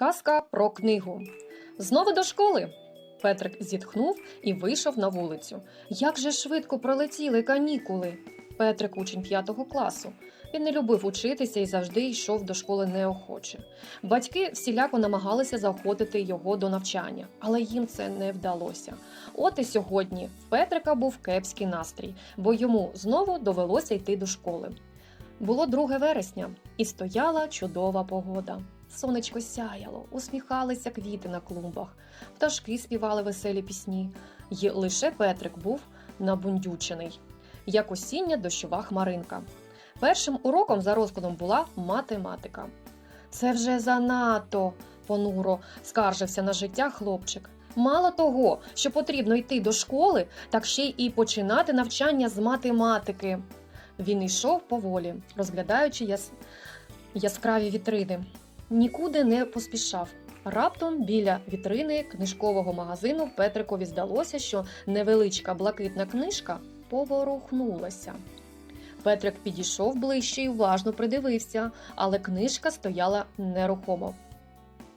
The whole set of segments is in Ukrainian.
Казка про книгу. Знову до школи. Петрик зітхнув і вийшов на вулицю. Як же швидко пролетіли канікули. Петрик учень п'ятого класу. Він не любив учитися і завжди йшов до школи неохоче. Батьки всіляко намагалися заохотити його до навчання, але їм це не вдалося. От і сьогодні в Петрика був кепський настрій, бо йому знову довелося йти до школи. Було 2 вересня, і стояла чудова погода. Сонечко сяяло, усміхалися квіти на клумбах, пташки співали веселі пісні, і лише Петрик був набундючений, як осіння дощова хмаринка. Першим уроком за розкладом була математика. Це вже занадто, понуро скаржився на життя хлопчик. Мало того, що потрібно йти до школи, так ще й починати навчання з математики. Він йшов поволі, розглядаючи яс... яскраві вітрини. Нікуди не поспішав. Раптом біля вітрини книжкового магазину Петрикові здалося, що невеличка блакитна книжка поворухнулася. Петрик підійшов ближче і уважно придивився, але книжка стояла нерухомо.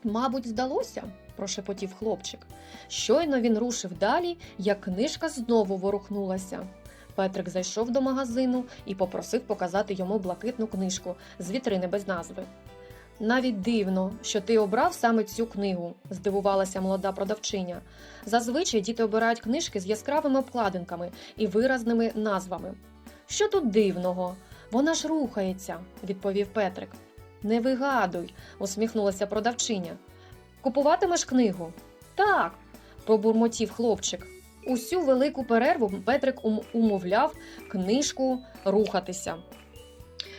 Мабуть, здалося, прошепотів хлопчик. Щойно він рушив далі, як книжка знову ворухнулася. Петрик зайшов до магазину і попросив показати йому блакитну книжку з вітрини без назви. Навіть дивно, що ти обрав саме цю книгу, здивувалася молода продавчиня. Зазвичай діти обирають книжки з яскравими обкладинками і виразними назвами. Що тут дивного? Вона ж рухається, відповів Петрик. Не вигадуй, усміхнулася продавчиня. Купуватимеш книгу? Так, пробурмотів хлопчик. Усю велику перерву Петрик ум- умовляв книжку рухатися.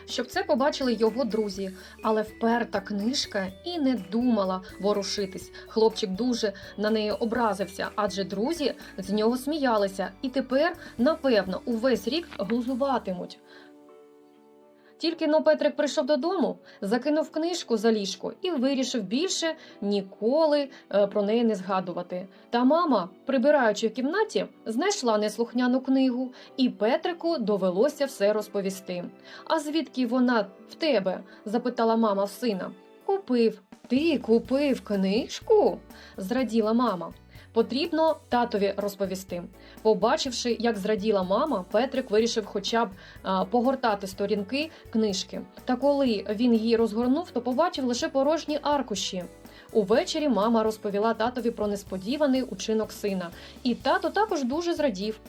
Щоб це побачили його друзі, але вперта книжка і не думала ворушитись. Хлопчик дуже на неї образився, адже друзі з нього сміялися, і тепер, напевно, увесь рік глузуватимуть. Тільки но Петрик прийшов додому, закинув книжку за ліжко і вирішив більше ніколи е, про неї не згадувати. Та мама, прибираючи в кімнаті, знайшла неслухняну книгу, і Петрику довелося все розповісти. А звідки вона в тебе? запитала мама сина. Купив. Ти купив книжку? зраділа мама. Потрібно татові розповісти. Побачивши, як зраділа мама, Петрик вирішив хоча б погортати сторінки книжки. Та коли він її розгорнув, то побачив лише порожні аркуші. Увечері мама розповіла татові про несподіваний учинок сина, і тато також дуже зрадів.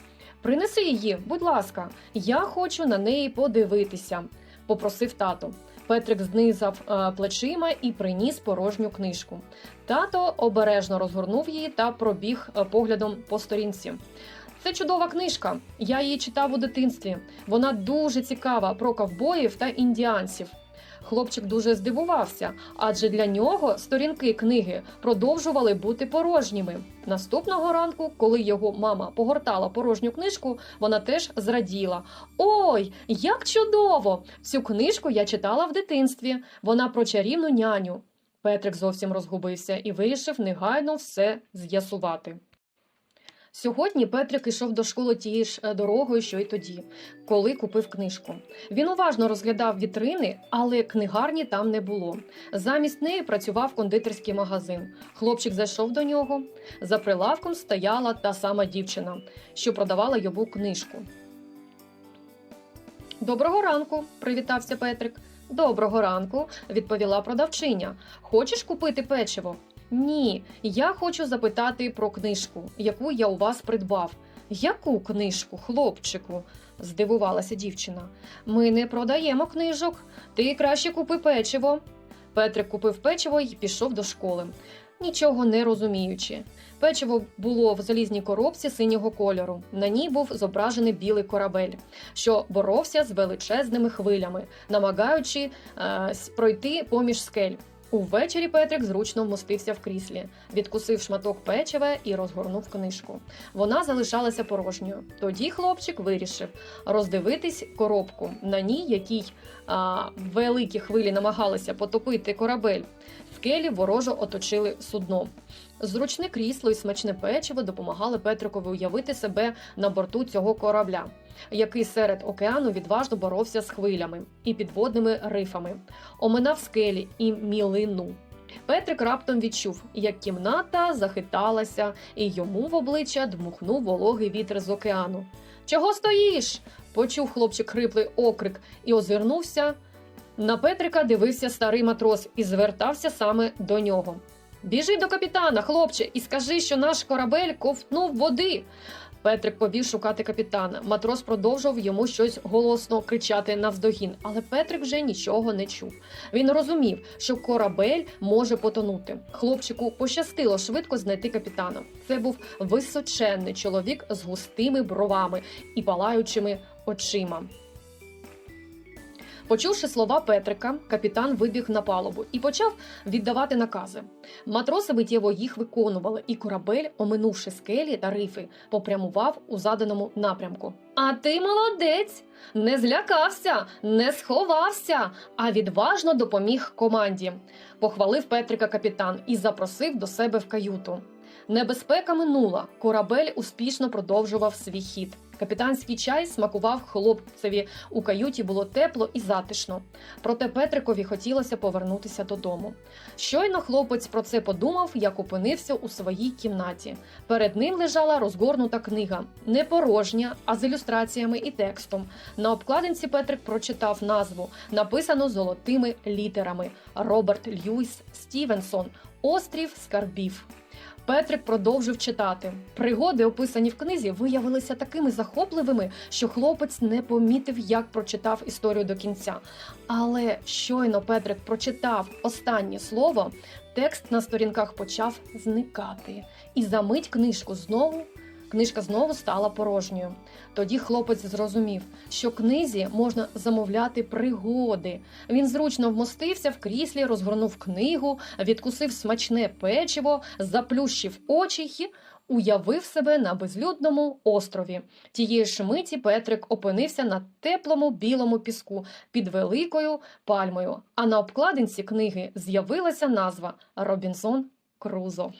Принеси її, будь ласка, я хочу на неї подивитися, попросив тато. Петрик знизав е, плечима і приніс порожню книжку. Тато обережно розгорнув її та пробіг е, поглядом по сторінці. Це чудова книжка. Я її читав у дитинстві. Вона дуже цікава про ковбоїв та індіанців. Хлопчик дуже здивувався, адже для нього сторінки книги продовжували бути порожніми. Наступного ранку, коли його мама погортала порожню книжку, вона теж зраділа. Ой, як чудово! Цю книжку я читала в дитинстві. Вона про чарівну няню. Петрик зовсім розгубився і вирішив негайно все з'ясувати. Сьогодні Петрик ішов до школи тією ж е, дорогою, що й тоді, коли купив книжку. Він уважно розглядав вітрини, але книгарні там не було. Замість неї працював кондитерський магазин. Хлопчик зайшов до нього. За прилавком стояла та сама дівчина, що продавала йому книжку. Доброго ранку, привітався Петрик. Доброго ранку, відповіла продавчиня. Хочеш купити печиво? Ні, я хочу запитати про книжку, яку я у вас придбав. Яку книжку, хлопчику? здивувалася дівчина. Ми не продаємо книжок. Ти краще купи печиво. Петрик купив печиво і пішов до школи, нічого не розуміючи. Печиво було в залізній коробці синього кольору. На ній був зображений білий корабель, що боровся з величезними хвилями, намагаючи е, пройти поміж скель. Увечері Петрик зручно вмостився в кріслі, відкусив шматок печива і розгорнув книжку. Вона залишалася порожньою. Тоді хлопчик вирішив роздивитись коробку, на ній, якій а, великі хвилі намагалися потопити корабель. Скелі ворожо оточили судно. Зручне крісло і смачне печиво допомагали Петрикові уявити себе на борту цього корабля, який серед океану відважно боровся з хвилями і підводними рифами, оминав скелі і мілину. Петрик раптом відчув, як кімната захиталася, і йому в обличчя дмухнув вологий вітер з океану. Чого стоїш? почув хлопчик хриплий окрик і озирнувся. На Петрика дивився старий матрос і звертався саме до нього. Біжи до капітана, хлопче, і скажи, що наш корабель ковтнув води. Петрик побіг шукати капітана. Матрос продовжував йому щось голосно кричати навздогін, але Петрик вже нічого не чув. Він розумів, що корабель може потонути. Хлопчику пощастило швидко знайти капітана. Це був височенний чоловік з густими бровами і палаючими очима. Почувши слова Петрика, капітан вибіг на палубу і почав віддавати накази. Матроси миттєво їх виконували, і корабель, оминувши скелі та рифи, попрямував у заданому напрямку. А ти молодець! Не злякався, не сховався, а відважно допоміг команді. Похвалив Петрика капітан і запросив до себе в каюту. Небезпека минула. Корабель успішно продовжував свій хід. Капітанський чай смакував хлопцеві. У каюті було тепло і затишно. Проте Петрикові хотілося повернутися додому. Щойно хлопець про це подумав, як опинився у своїй кімнаті. Перед ним лежала розгорнута книга, не порожня, а з ілюстраціями і текстом. На обкладинці Петрик прочитав назву, написану золотими літерами Роберт Льюіс Стівенсон Острів скарбів. Петрик продовжив читати. Пригоди, описані в книзі, виявилися такими захопливими, що хлопець не помітив, як прочитав історію до кінця. Але щойно Петрик прочитав останнє слово, текст на сторінках почав зникати. І за мить книжку знову. Книжка знову стала порожньою. Тоді хлопець зрозумів, що книзі можна замовляти пригоди. Він зручно вмостився в кріслі, розгорнув книгу, відкусив смачне печиво, заплющив очі й уявив себе на безлюдному острові. Тієї ж миті Петрик опинився на теплому білому піску під великою пальмою. А на обкладинці книги з'явилася назва Робінзон Крузо.